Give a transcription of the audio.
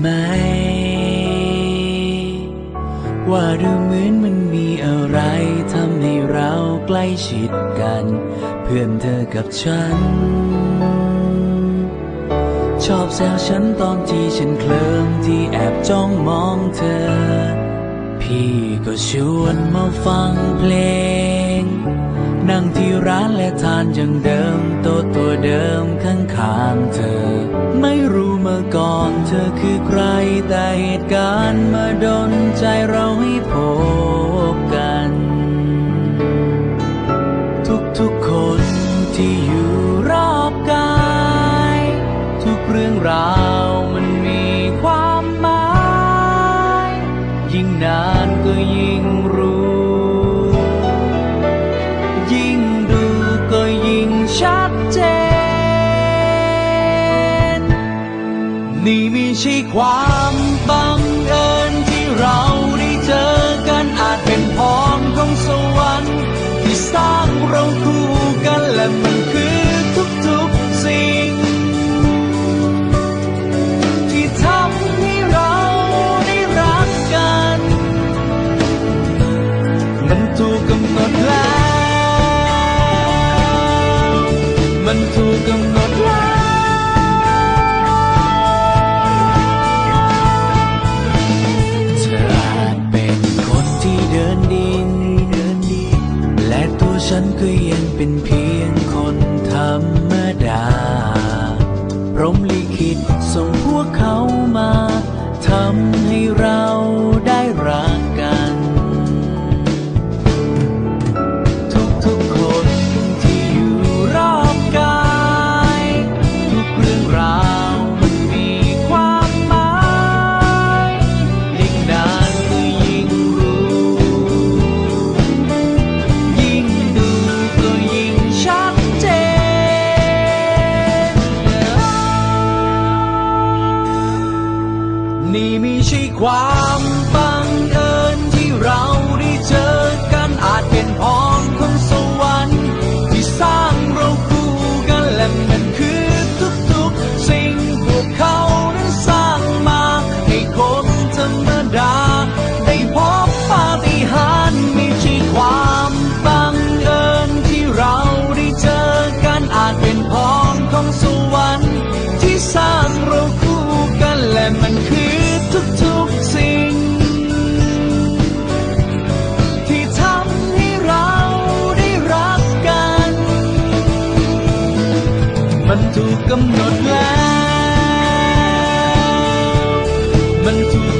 ไหม ว่าดูเหมือนมันมีอะไรทำให้เราใกล้ชิดกัน เพื่อนเธอกับฉัน ชอบแซวฉันตอนที่ฉันเคลิ้มที่แอบจ้องมองเธอ พี่ก็ชวนมาฟังเพลง นั่งที่ร้านและทานอย่างเดิมโต๊ะตัวเดิมข้างข้างๆเธอ ไม่รู้มาก่อนเธอคือใครแต่เหตุการณ์มาดนใจเราให้พบกัน ทุกๆคนที่อยู่รอบกาย ทุกเรื่องราว นี่ไม่ใช่ความบังเอิญที่เราได้เจอกันอาจเป็นพรของสวรรค์ที่สร้างเราคู่กันและมันคือทุกๆสิ่ง ที่ทำให้เราได้รักกัน มันถูกกำ พรมลิขิตส่งพวกเขามาทำให้เรา ความบังเอิญที่เราได้เจอกันอาจเป็นพรของสวรรค์ที่สร้างเราคู่กันและมันคือทุกๆ สิ่งพวกเขานั้นสร้างมาให้คนธรรมดา ได้พบปาฏิหาริย์ม่ใช่ความบังเอิญที่เราได้เจอกันอาจเป็นพรของสวรรค์ที่สร้างเราคู่กันและมันคือ 们。